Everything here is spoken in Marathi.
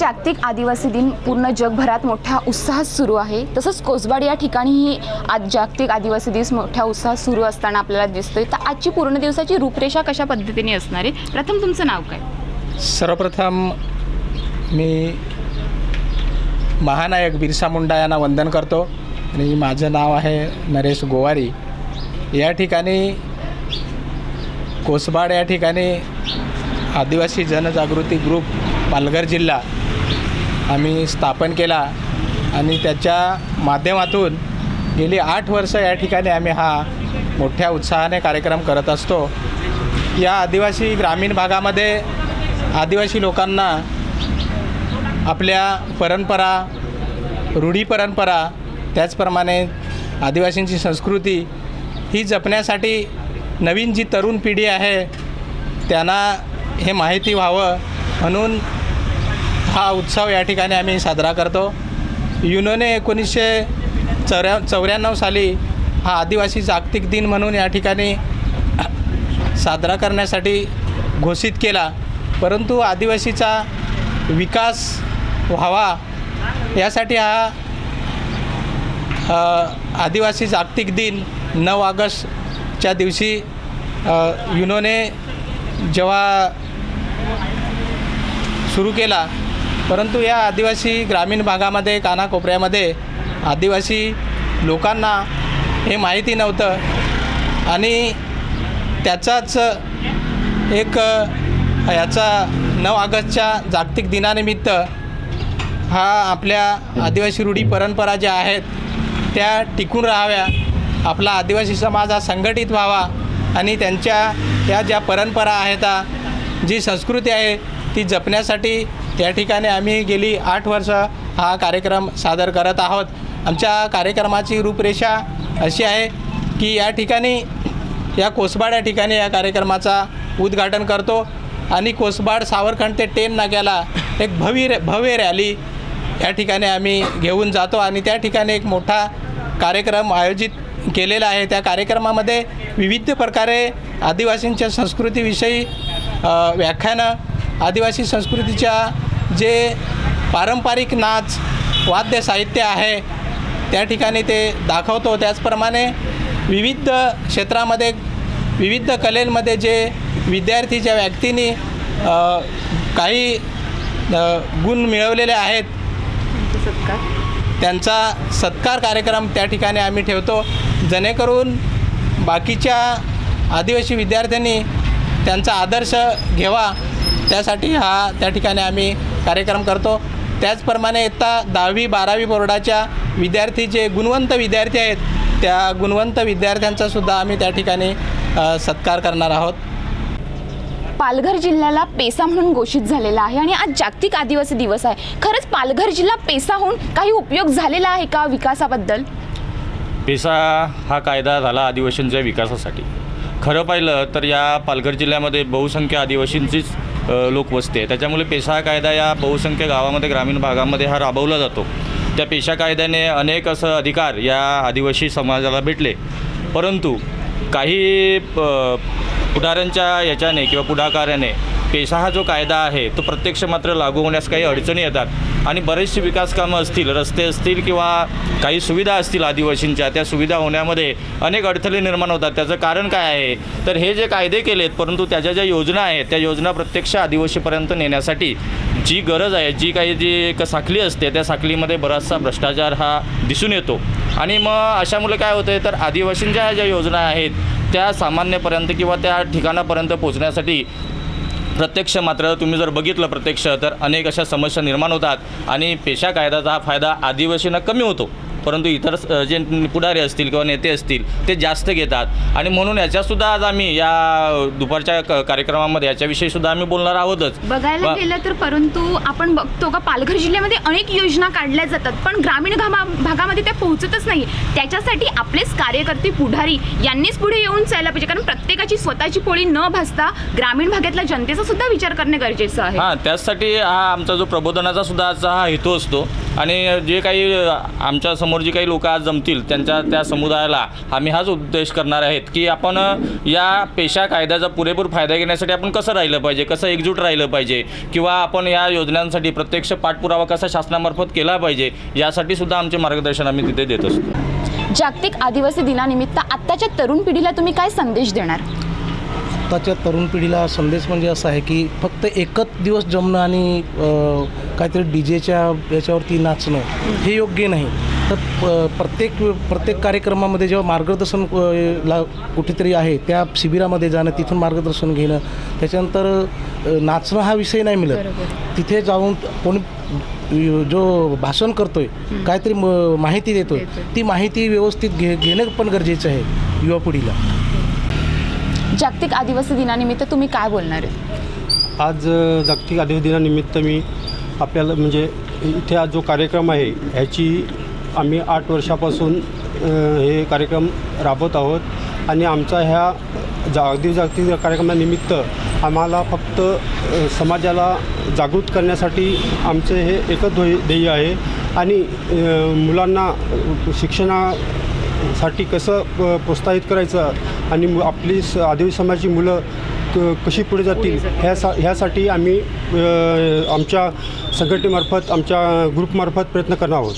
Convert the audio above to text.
जागतिक आदिवासी दिन पूर्ण जगभरात मोठ्या उत्साहात सुरू आहे. तसंच कोसबाड या ठिकाणीही आज जागतिक आदिवासी दिवस मोठ्या उत्साहात सुरू असताना आपल्याला दिसतोय. तर आजची पूर्ण दिवसाची रूपरेषा कशा पद्धतीने असणार आहे? प्रथम तुमचं नाव काय? सर्वप्रथम मी महानायक बिरसा मुंडा यांना वंदन करतो आणि माझं नाव आहे नरेश गोवारी. या ठिकाणी कोसबाड या ठिकाणी आदिवासी जनजागृती ग्रुप पालघर जिल्हा आम्ही स्थापन केला आणि त्याच्या माध्यमातून गेली आठ वर्ष या ठिकाणी आम्ही हा मोठ्या उत्साहाने कार्यक्रम करत असतो. या आदिवासी ग्रामीण भागामध्ये आदिवासी लोकांना आपल्या परंपरा रूढी परंपरा त्याचप्रमाणे आदिवासींची संस्कृती ही जपण्यासाठी नवीन जी तरुण पिढी आहे त्यांना हे माहिती व्हावं म्हणून हा उत्सव या ठिकाणी आम्ही साजरा करतो. युनोने एकोणीसशे चौऱ्या चौऱ्याण्णव साली हा आदिवासी जागतिक दिन म्हणून या ठिकाणी साजरा करण्यासाठी घोषित केला. परंतु आदिवासीचा विकास व्हावा यासाठी हा आदिवासी जागतिक दिन नऊ ऑगस्टच्या दिवशी युनोने जेव्हा सुरू केला परंतु या आदिवासी ग्रामीण भागामध्ये कानाकोपऱ्यामध्ये आदिवासी लोकांना हे माहिती नव्हतं. आणि त्याचाच एक याचा नऊ ऑगस्टच्या जागतिक दिनानिमित्त हा आपल्या आदिवासी रूढी परंपरा ज्या आहेत त्या टिकून राहाव्या. आपला आदिवासी समाज हा संघटित व्हावा आणि त्यांच्या या ज्या परंपरा आहेत जी संस्कृती आहे ती जपण्यासाठी त्या ठिकाणी आम्ही गेली आठ वर्ष हा कार्यक्रम सादर करत आहोत. आमच्या कार्यक्रमाची रूपरेषा अशी आहे की या ठिकाणी या कोसबाड या ठिकाणी या कार्यक्रमाचा उद्घाटन करतो आणि कोसबाड सावरखंड ते टेन नाक्याला एक भव्य भव्य रॅली या ठिकाणी आम्ही घेऊन जातो आणि त्या ठिकाणी एक मोठा कार्यक्रम आयोजित केलेला आहे. त्या कार्यक्रमामध्ये विविध प्रकारे आदिवासींच्या संस्कृतीविषयी व्याख्यानं आदिवासी संस्कृतीच्या जे पारंपरिक नाच वाद्य साहित्य आहे त्या ठिकाणी ते दाखवतो. त्याचप्रमाणे विविध क्षेत्रामध्ये विविध कलेमध्ये जे विद्यार्थी ज्या व्यक्तींनी काही गुण मिळवलेले आहेत त्यांचा सत्कार कार्यक्रम त्या ठिकाणी आम्ही ठेवतो. जेणेकरून बाकीच्या आदिवासी विद्यार्थ्यांनी त्यांचा आदर्श घ्यावा त्यासाठी हा त्या ठिकाणी आम्ही कार्यक्रम करतो. त्याचप्रमाणे इयत्ता दहावी बारावी बोर्डाच्या विद्यार्थी जे गुणवंत विद्यार्थी आहेत त्या गुणवंत विद्यार्थ्यांचा सुद्धा आम्ही त्या ठिकाणी सत्कार करणार आहोत. पालघर जिल्ह्याला पेसा म्हणून घोषित झालेला आहे आणि आज जागतिक आदिवासी दिवस आहे. खरंच पालघर जिल्हा पेसा होऊन काही उपयोग झालेला आहे का विकासाबद्दल? पेसा हा कायदा झाला आदिवासींच्या विकासासाठी. खरं पाहिलं तर या पालघर जिल्ह्यामध्ये बहुसंख्य आदिवासींचीच लोक वसते त्याच्यामुळे पेशा हा कायदा या बहुसंख्य गावामध्ये ग्रामीण भागामध्ये हा राबवला जातो. त्या पेशा कायद्याने अनेक असं अधिकार या आदिवासी समाजाला भेटले. परंतु काही प- पुढाऱ्यांच्या याच्याने किंवा पुढाकाराने पेशा हा जो कायदा आहे तो प्रत्यक्ष मात्र लागू होण्यास काही अडचणी येतात. आणि बरेचशी विकासकामं असतील रस्ते असतील किंवा काही सुविधा असतील आदिवासींच्या त्या सुविधा होण्यामध्ये अनेक अडथळे निर्माण होतात. त्याचं कारण काय आहे? तर हे जे कायदे केलेत परंतु त्याच्या ज्या योजना आहेत त्या योजना प्रत्यक्ष आदिवासीपर्यंत नेण्यासाठी जी गरज आहे जी काही जी एक साखली असते त्या साखलीमध्ये बराचसा भ्रष्टाचार हा दिसून येतो. आणि मग अशामुळे काय होतं आहे तर आदिवासींच्या ज्या योजना आहेत त्या सामान्यपर्यंत किंवा त्या ठिकाणापर्यंत पोहोचण्यासाठी प्रत्यक्ष मात्र तुम्ही जर बघितलं प्रत्यक्ष तर अनेक अशा समस्या निर्माण होतात आणि पेशा कायद्याचा हा फायदा आदिवासींना कमी होतो. परंतु इतर जे पुढारी असतील किंवा नेते असतील ते जास्त घेतात. आणि म्हणून याच्यासुद्धा आज आम्ही या दुपारच्या कार्यक्रमामध्ये याच्याविषयी सुद्धा आम्ही बोलणार आहोतच. बघायला गेलं तर परंतु आपण बघतो का पालघर जिल्ह्यामध्ये अनेक योजना काढल्या जातात पण ग्रामीण गामा भागामध्ये त्या पोहोचतच नाही. त्याच्यासाठी आपलेच कार्यकर्ते पुढारी यांनीच पुढे येऊन जायला पाहिजे. कारण प्रत्येकाची स्वतःची पोळी न भासता ग्रामीण भागातल्या जनतेचा सुद्धा विचार करणे गरजेचं आहे. हां त्याचसाठी हा आमचा जो प्रबोधनाचा सुद्धा हा हेतू असतो. आणि जे काही अ, आमच्यासमोर जे काही लोक आज जमतील त्यांच्या त्या समुदायाला आम्ही हाच उद्देश करणार आहेत की आपण या पेशा कायद्याचा पुरेपूर फायदा घेण्यासाठी आपण कसं राहिलं पाहिजे कसं एकजूट राहिलं पाहिजे किंवा आपण या योजनांसाठी प्रत्यक्ष पाठपुरावा कसा शासनामार्फत केला पाहिजे यासाठी सुद्धा आमचे मार्गदर्शन आम्ही तिथे देत असतो. जागतिक आदिवासी दिनानिमित्त आत्ताच्या तरुण पिढीला तुम्ही काय संदेश देणार? आत्ताच्या तरुण पिढीला संदेश म्हणजे असा आहे की फक्त एकच दिवस जमणं आणि काहीतरी डी जेच्या याच्यावरती नाचणं हे योग्य नाही. तर प- प्रत्येक प्रत्येक कार्यक्रमामध्ये जेव्हा मार्गदर्शन ला कुठेतरी आहे त्या शिबिरामध्ये जाणं तिथून मार्गदर्शन घेणं त्याच्यानंतर नाचणं हा विषय नाही मिळत. तिथे जाऊन कोणी जो भाषण करतोय काहीतरी म- माहिती देतोय ती माहिती व्यवस्थित घे घेणं पण गरजेचं आहे युवा पिढीला. जागतिक आदिवासी दिनानिमित्त तुम्ही काय बोलणार आहे? आज जागतिक आदिवासी दिनानिमित्त मी आपल्याला म्हणजे इथे जो कार्यक्रम आहे ह्याची आम्ही आठ वर्षापासून हे कार्यक्रम राबवत आहोत. आणि आमचा ह्या जागतिक जागतिक कार्यक्रमानिमित्त आम्हाला फक्त समाजाला जागृत करण्यासाठी आमचे हे एकच ध्येय ध्येय आहे. आणि मुलांना शिक्षणासाठी शिक्षणा साठी कसं प- प्रोत्साहित करायचं आणि मु- आपली स आदिवासी समाजाची मुलं क कशी पुढे जातील ह्या सा ह्यासाठी आम्ही आमच्या संघटनेमार्फत आमच्या ग्रुपमार्फत प्रयत्न करणार आहोत.